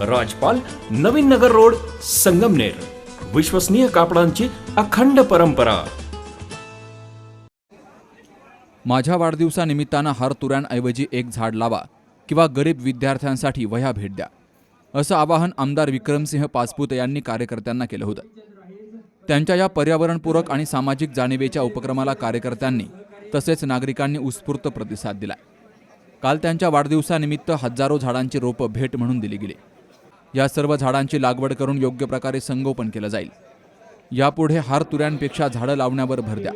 राजपाल Navin Nagar road Sangamner. विश्वसनीय कापडांची अखंड परंपरा. माझ्या वाढदिवसानिमित्तानं हार तुऱ्यांऐवजी एक झाड लावा किंवा गरीब विद्यार्थ्यांसाठी वह्या भेट द्या असं आवाहन आमदार विक्रमसिंह पाचपुते यांनी कार्यकर्त्यांना केलं होतं. त्यांच्या या पर्यावरणपूरक आणि सामाजिक जाणीवेच्या उपक्रमाला कार्यकर्त्यांनी तसेच नागरिकांनी उत्स्फूर्त प्रतिसाद दिला काल त्यांच्या वाढदिवसानिमित्त हजारो झाडांची रोपं भेट म्हणून दिली गेली. या सर्व झाडांची लागवड करून योग्य प्रकारे संगोपन केलं जाईल. यापुढे हार तुऱ्यांपेक्षा झाडं लावण्यावर भर द्या.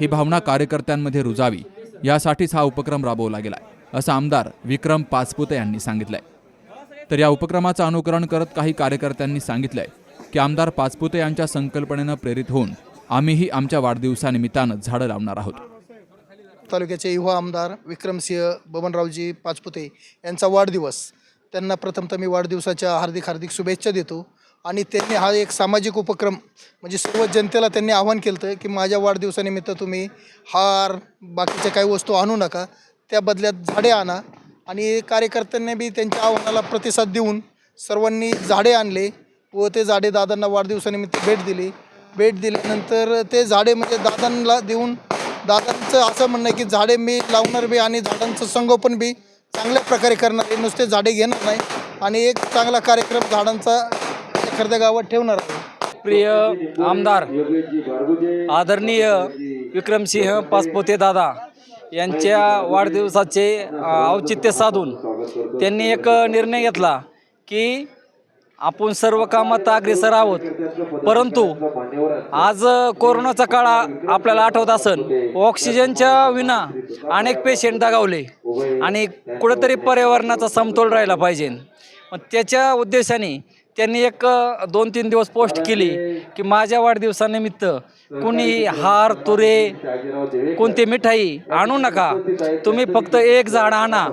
ही भावना कार्यकर्त्यांमध्ये रुजावी. यासाठीच हा उपक्रम राबवला गेलाय असं आमदार विक्रम पाचपुते यांनी सांगितलंय. तर या उपक्रमाचं अनुकरण करत काही कार्यकर्त्यांनी सांगितलंय की आमदार पाचपुते यांच्या संकल्पनेनं प्रेरित होऊन आम्हीही आमच्या वाढदिवसानिमित्तानं झाडं लावणार आहोत. तालुक्याचे युवा आमदार विक्रमसिंह बबनरावजी पाचपुते यांचा वाढदिवस त्यांना प्रथमतः मी वाढदिवसाच्या हार्दिक हार्दिक शुभेच्छा देतो. आणि त्यांनी हा एक सामाजिक उपक्रम म्हणजे सर्व जनतेला त्यांनी आवाहन केलं होतं की माझ्या वाढदिवसानिमित्त तुम्ही हार बाकीच्या काही वस्तू आणू नका. त्या बदल्यात झाडे आणा. आणि कार्यकर्त्यांनी बी त्यांच्या आव्हानाला प्रतिसाद देऊन सर्वांनी झाडे आणले व ते झाडे दादांना वाढदिवसानिमित्त भेट दिली. भेट दिल्यानंतर ते झाडे म्हणजे दादांना देऊन दादांचं असं म्हणणं आहे की झाडे मी लावणार बी आणि झाडांचं संगोपन बी चांगल्या प्रकारे करणार आहे नुसते झाडे घेणार नाही आणि एक चांगला कार्यक्रम झाडांचा एखाद्या गावात ठेवणार आहे. प्रिय आमदार आदरणीय विक्रमसिंह पासपोते दादा यांच्या वाढदिवसाचे औचित्य साधून त्यांनी एक निर्णय घेतला की आपण सर्व कामात अग्रेसर आहोत. परंतु आज कोरोनाचा काळ आपल्याला आठवत असन ऑक्सिजनच्या विना अनेक पेशंट दगावले. आणि कुठंतरी पर्यावरणाचा समतोल राहिला पाहिजे. मग त्याच्या उद्देशाने त्यांनी एक दोन तीन दिवस पोस्ट केली की माझ्या वाढदिवसानिमित्त कुणी हार तुरे कोणती मिठाई आणू नका. तुम्ही फक्त एक झाड आणा.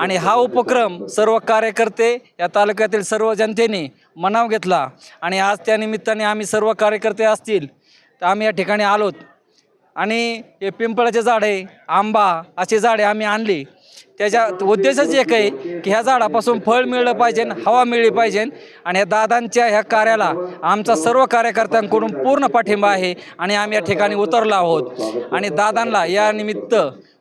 आणि हा उपक्रम सर्व कार्यकर्ते या तालुक्यातील सर्व जनतेने मनाव घेतला. आणि आज त्यानिमित्ताने आम्ही सर्व कार्यकर्ते असतील तर आम्ही या ठिकाणी आलोत. आणि हे पिंपळाचे आहे आंबा अशी झाडे आम्ही आणली. त्याच्या उद्देशच एक आहे की ह्या झाडापासून फळ मिळलं पाहिजे हवा मिळली पाहिजे. आणि या दादांच्या ह्या कार्याला आमचा सर्व कार्यकर्त्यांकडून पूर्ण पाठिंबा आहे आणि आम्ही या ठिकाणी उतरलो आहोत. आणि दादांना या निमित्त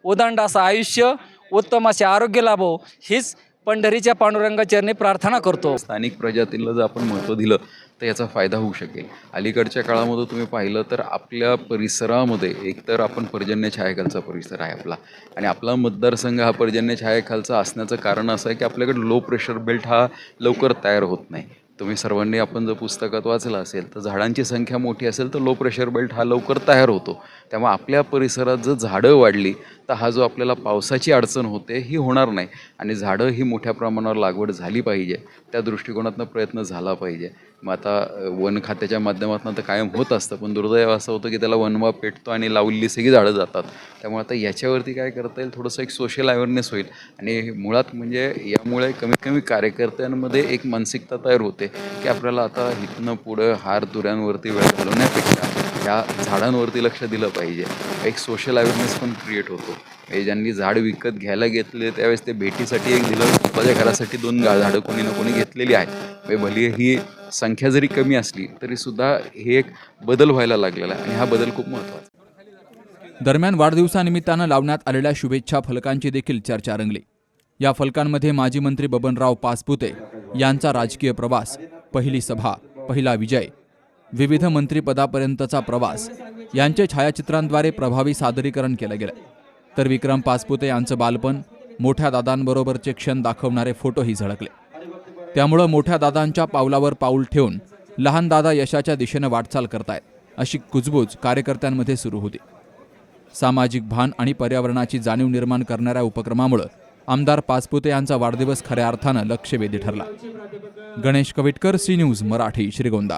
उदंड असं आयुष्य उत्तम असे आरोग्य लाभो हीच पंढरीच्या पांडुरंगाचरणी प्रार्थना करतो. स्थानिक प्रजातीला जर आपण महत्त्व दिलं तर याचा फायदा होऊ शकेल. अलीकडच्या काळामध्ये तुम्ही पाहिलं तर आपल्या परिसरामध्ये एकतर आपण पर्जन्य छायाखालचा परिसर आहे आपला. आणि आपला मतदारसंघ हा पर्जन्य छायाखालचा असण्याचं कारण असं आहे की आपल्याकडे लो प्रेशर बेल्ट हा लवकर तयार होत नाही. तुम्ही सर्वांनी आपण जर पुस्तकात वाचलं असेल तर झाडांची संख्या मोठी असेल तर लो प्रेशर बेल्ट हा लवकर तयार होतो. त्यामुळे आपल्या परिसरात जर झाडं वाढली तर हा जो आपल्याला पावसाची अडचण होते ही होणार नाही. आणि झाडं ही मोठ्या प्रमाणावर लागवड झाली पाहिजे. त्या दृष्टिकोनातनं प्रयत्न झाला पाहिजे. मग आता वन खात्याच्या माध्यमातून तर कायम होत असतं पण दुर्दैव असं होतं की त्याला वनवा पेटतो आणि लावलेली सगळी झाडं जातात. त्यामुळे आता याच्यावरती काय करता येईल? थोडंसं एक सोशल अवेअरनेस होईल. आणि मुळात म्हणजे यामुळे कमीत कमी कार्यकर्त्यांमध्ये एक मानसिकता तयार होते. की आपल्याला आता इथनं पुढं हार तुऱ्यांवरती वेळ घालवण्यापेक्षा या झाडांवरती लक्ष दिलं पाहिजे. एक सोशल अवेअरनेस पण क्रिएट होतो. हे ज्यांनी झाड विकत घ्यायला घेतले त्यावेळेस ते भेटीसाठी एक दिलं. माझ्या घरासाठी दोन गा झाडं कोणी ना कोणी घेतलेली आहेत. म्हणजे भली ही संख्या जरी कमी असली तरी सुद्धा हे एक बदल व्हायला लागलेला आहे. आणि हा बदल खूप महत्त्वाचा दरम्यान वाढदिवसानिमित्तानं लावण्यात आलेल्या शुभेच्छा फलकांची देखील चर्चा रंगली. या फलकांमध्ये माजी मंत्री बबनराव पासपुते यांचा राजकीय प्रवास पहिली सभा पहिला विजय. विविध मंत्रिपदापर्यंतचा प्रवास यांचे छायाचित्रांद्वारे प्रभावी सादरीकरण केलं गेलं. तर विक्रम पासपुते यांचं बालपण मोठ्या दादांबरोबरचे क्षण दाखवणारे फोटोही झळकले. त्यामुळं मोठ्या दादांच्या पावलावर पाऊल ठेवून लहान दादा यशाच्या दिशेनं वाटचाल करतायत अशी कुजबूज कार्यकर्त्यांमध्ये सुरू होती. सामाजिक भान आणि पर्यावरणाची जाणीव निर्माण करणाऱ्या उपक्रमामुळं आमदार पाचपुते यांचा वाढदिवस खऱ्या अर्थानं लक्षवेधी ठरला. Ganesh Kavitkar C news Marathi Shrigonda.